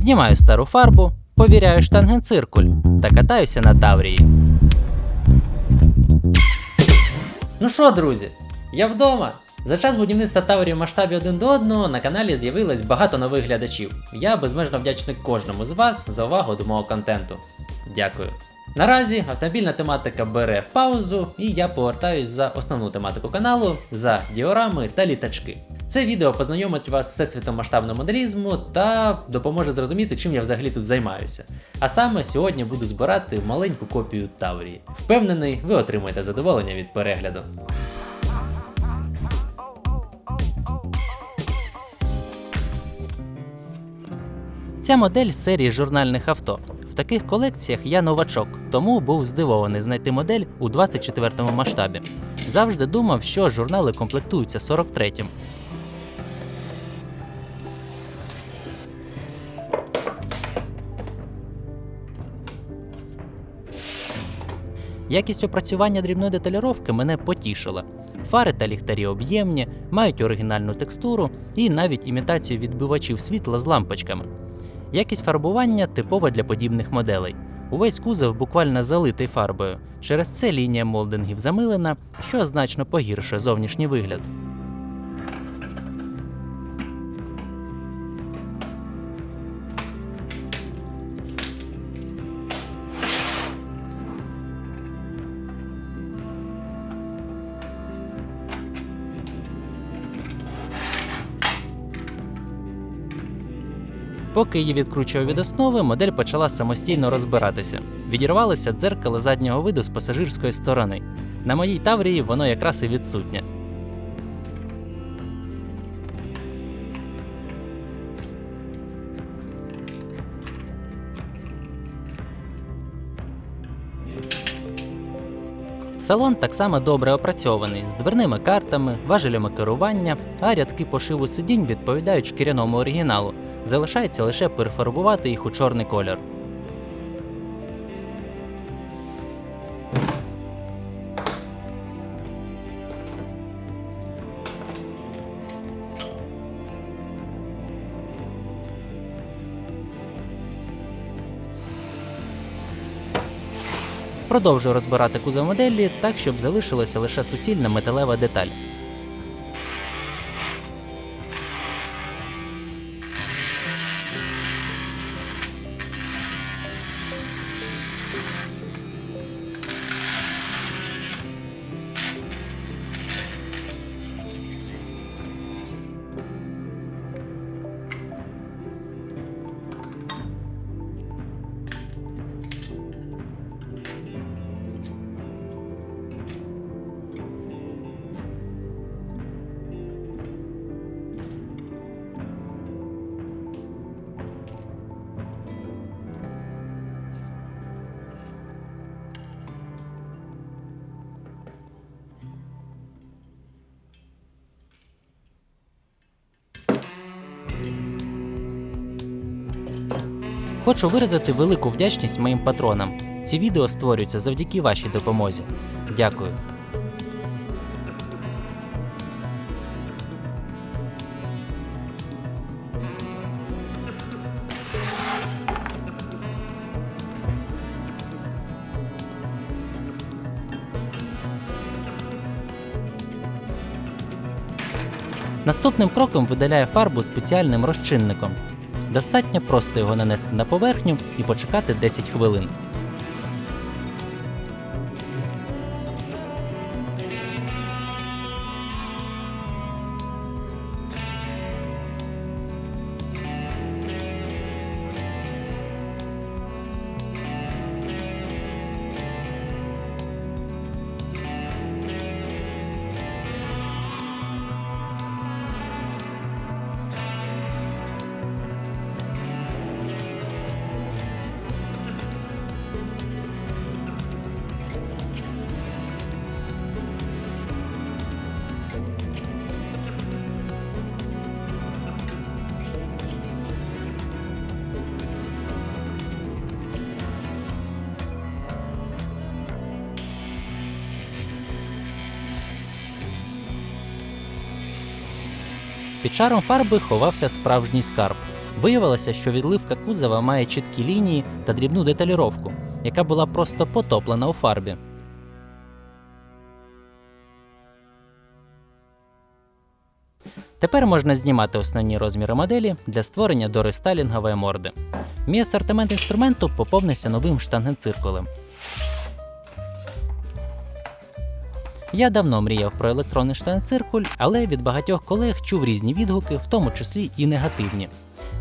Знімаю стару фарбу, повіряю штангенциркуль та катаюся на Таврії. Ну що, друзі, я вдома. За час будівництва Таврії в масштабі один до одного на каналі з'явилось багато нових глядачів. Я безмежно вдячний кожному з вас за увагу до мого контенту. Дякую. Наразі автомобільна тематика бере паузу, і я повертаюсь за основну тематику каналу за діорами та літачки. Це відео познайомить вас з всесвітом масштабного моделізму та допоможе зрозуміти, чим я взагалі тут займаюся. А саме сьогодні буду збирати маленьку копію Таврії. Впевнений, ви отримаєте задоволення від перегляду. Ця модель з серії журнальних авто. В таких колекціях я новачок, тому був здивований знайти модель у 24-му масштабі. Завжди думав, що журнали комплектуються 43-м. Якість опрацювання дрібної деталюровки мене потішила. Фари та ліхтарі об'ємні, мають оригінальну текстуру і навіть імітацію відбивачів світла з лампочками. Якість фарбування типова для подібних моделей. Увесь кузов буквально залитий фарбою. Через це лінія молдингів замилена, що значно погіршує зовнішній вигляд. Поки її відкручував від основи, модель почала самостійно розбиратися. Відірвалося дзеркало заднього виду з пасажирської сторони. На моїй таврії воно якраз і відсутнє. Салон так само добре опрацьований з дверними картами, важелями керування, а рядки пошиву сидінь відповідають шкіряному оригіналу. Залишається лише перефарбувати їх у чорний колір. Продовжую розбирати кузов моделі так, щоб залишилася лише суцільна металева деталь. Хочу виразити велику вдячність моїм патронам. Ці відео створюються завдяки вашій допомозі. Дякую. Наступним кроком видаляю фарбу спеціальним розчинником. Достатньо просто його нанести на поверхню і почекати 10 хвилин. Під шаром фарби ховався справжній скарб. Виявилося, що відливка кузова має чіткі лінії та дрібну деталіровку, яка була просто потоплена у фарбі. Тепер можна знімати основні розміри моделі для створення дорестайлінгової морди. Мій асортимент інструменту поповнився новим штангенциркулем. Я давно мріяв про електронний штангенциркуль, але від багатьох колег чув різні відгуки, в тому числі і негативні.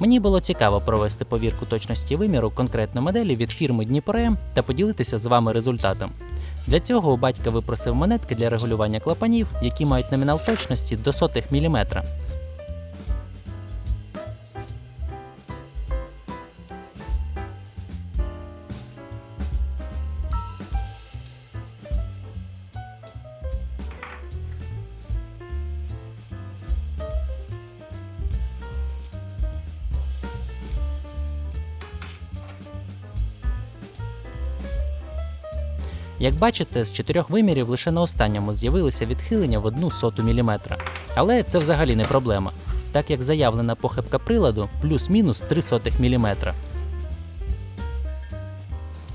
Мені було цікаво провести повірку точності виміру конкретної моделі від фірми Дніпром та поділитися з вами результатом. Для цього у батька випросив монетки для регулювання клапанів, які мають номінал точності до сотих міліметра. Як бачите, з чотирьох вимірів лише на останньому з'явилися відхилення в одну соту міліметра. Але це взагалі не проблема, так як заявлена похибка приладу плюс-мінус 3 сотих міліметра.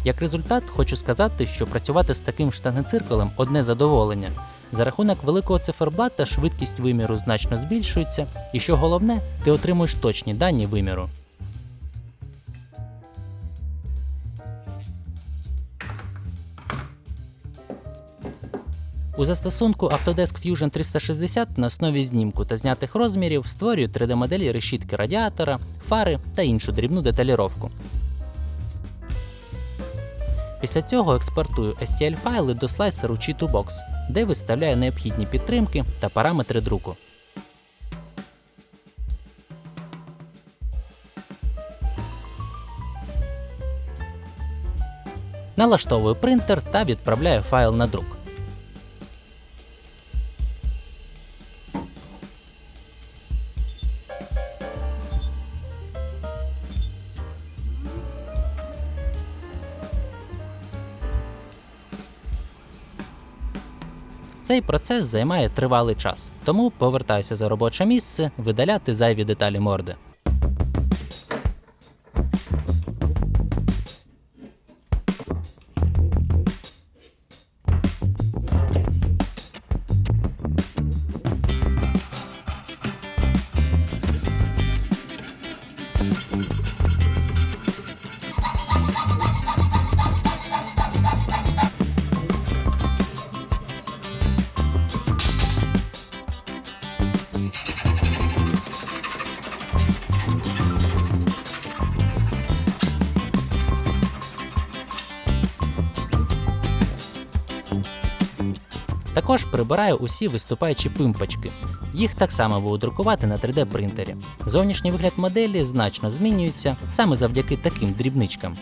Як результат, хочу сказати, що працювати з таким штангенциркулем одне задоволення. За рахунок великого циферблата швидкість виміру значно збільшується, і що головне, ти отримуєш точні дані виміру. У застосунку Autodesk Fusion 360 на основі знімку та знятих розмірів створюю 3D-моделі решітки радіатора, фари та іншу дрібну деталіровку. Після цього експортую STL-файли до слайсеру G2Box, де виставляю необхідні підтримки та параметри друку. Налаштовую принтер та відправляю файл на друк. Цей процес займає тривалий час, тому повертаюся за робоче місце видаляти зайві деталі морди. Також прибираю усі виступаючі пимпочки. Їх так само буду друкувати на 3D принтері. Зовнішній вигляд моделі значно змінюється саме завдяки таким дрібничкам.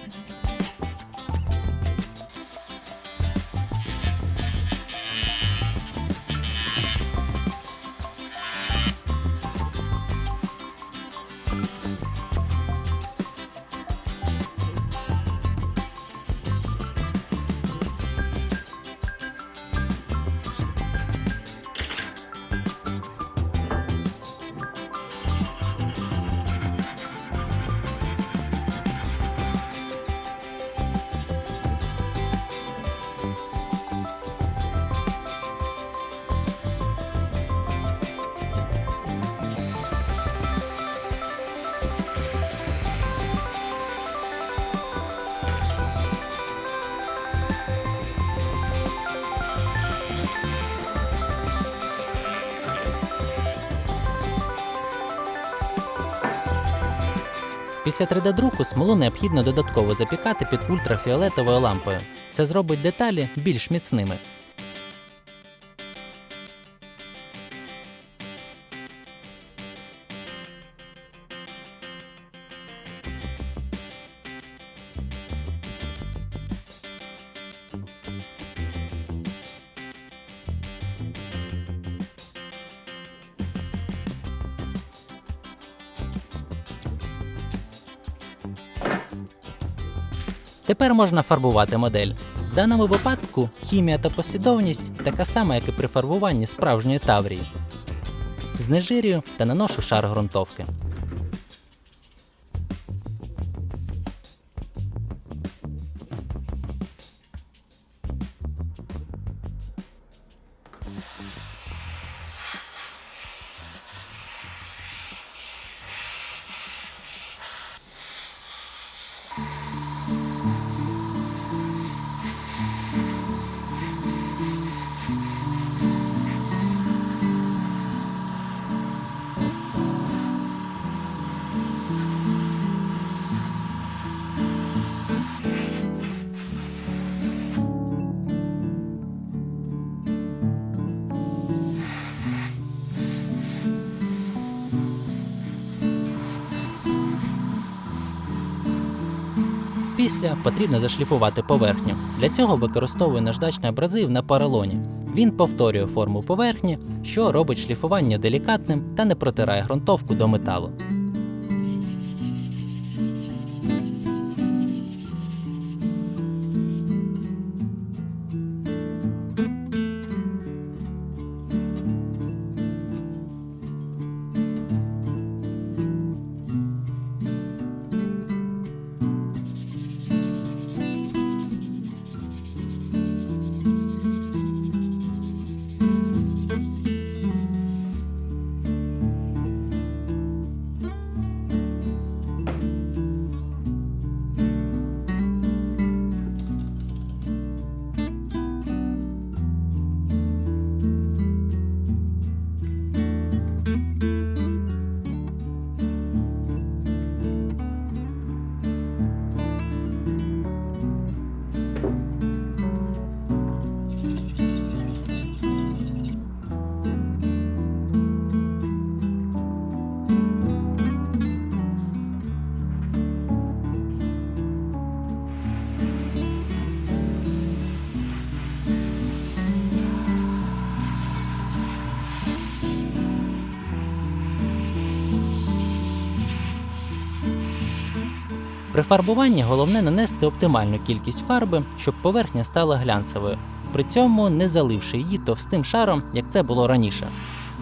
Після 3D-друку смолу необхідно додатково запікати під ультрафіолетовою лампою. Це зробить деталі більш міцними. Тепер можна фарбувати модель. В даному випадку хімія та послідовність така сама, як і при фарбуванні справжньої таврії. Знежирюю та наношу шар ґрунтовки. Опісля потрібно зашліфувати поверхню. Для цього використовую наждачний абразив на поролоні. Він повторює форму поверхні, що робить шліфування делікатним та не протирає ґрунтовку до металу. При фарбуванні головне нанести оптимальну кількість фарби, щоб поверхня стала глянцевою, при цьому не заливши її товстим шаром, як це було раніше.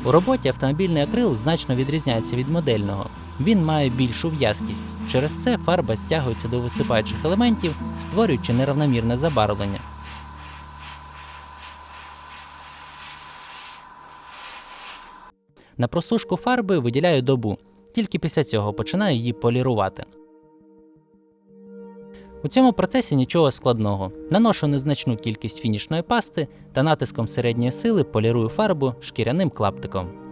У роботі автомобільний акрил значно відрізняється від модельного. Він має більшу в'язкість. Через це фарба стягується до виступаючих елементів, створюючи неравномірне забарвлення. На просушку фарби виділяю добу, тільки після цього починаю її полірувати. У цьому процесі нічого складного. Наношу незначну кількість фінішної пасти та натиском середньої сили полірую фарбу шкіряним клаптиком.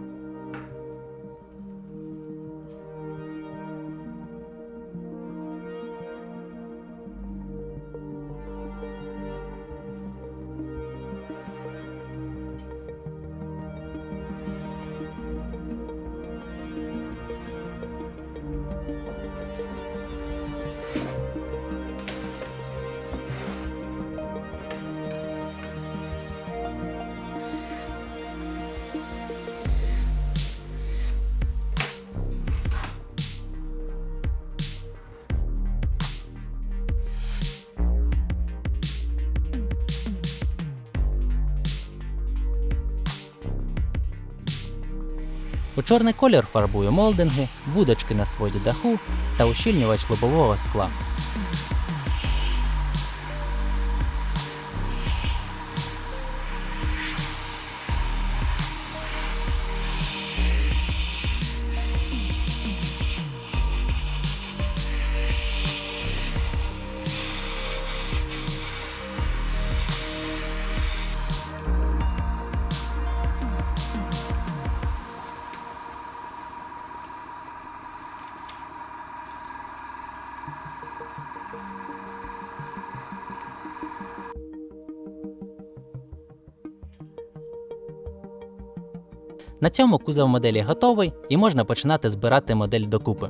Чорний колір фарбую молдинги, вудочки на своді даху та ущільнювач лобового скла. На цьому кузов моделі готовий і можна починати збирати модель докупи.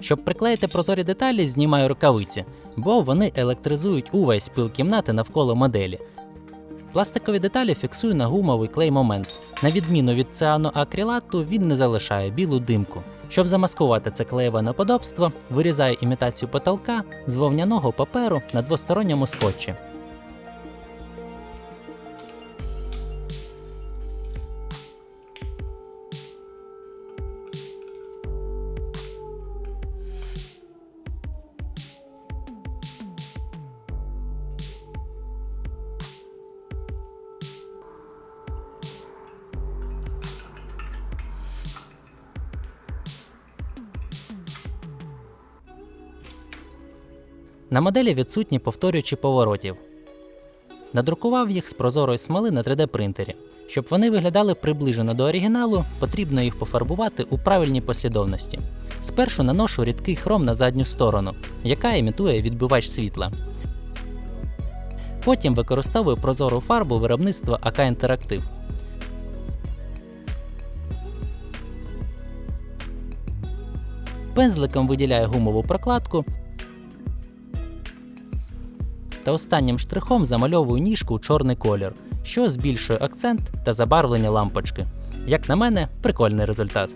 Щоб приклеїти прозорі деталі, знімаю рукавиці, бо вони електризують увесь пил кімнати навколо моделі. Пластикові деталі фіксую на гумовий клей момент. На відміну від цианоакрилату, він не залишає білу димку. Щоб замаскувати це клеєве неподобство, вирізаю імітацію потолка з вовняного паперу на двосторонньому скотчі. На моделі відсутні повторюючі поворотів. Надрукував їх з прозорої смоли на 3D принтері. Щоб вони виглядали приближено до оригіналу, потрібно їх пофарбувати у правильній послідовності. Спершу наношу рідкий хром на задню сторону, яка імітує відбивач світла. Потім використовую прозору фарбу виробництва АК Інтерактив. Пензликом виділяю гумову прокладку та останнім штрихом замальовую ніжку у чорний колір, що збільшує акцент та забарвлення лампочки. Як на мене, прикольний результат.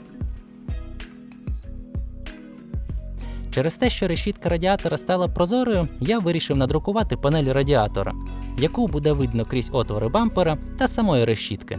Через те, що решітка радіатора стала прозорою, я вирішив надрукувати панель радіатора, яку буде видно крізь отвори бампера та самої решітки.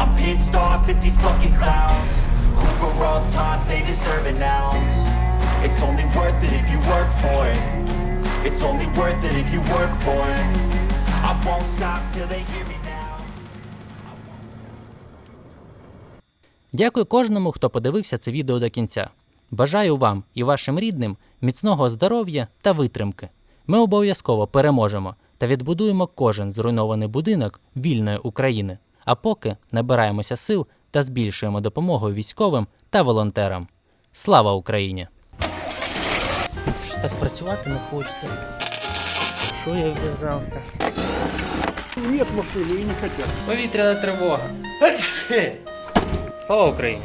I'm pissed off at these fucking clowns who were all taught they deserve an ounce. It's only worth it if you work for it. It's only worth it if you work for it. I won't stop till they hear me. Дякую кожному, хто подивився це відео до кінця. Бажаю вам і вашим рідним міцного здоров'я та витримки. Ми обов'язково переможемо та відбудуємо кожен зруйнований будинок вільної України. А поки набираємося сил та збільшуємо допомогу військовим та волонтерам. Слава Україні! Щось так працювати не хочеться. Що я вв'язався? Нет машини і не хотят. Повітряна тривога. Слава Україні!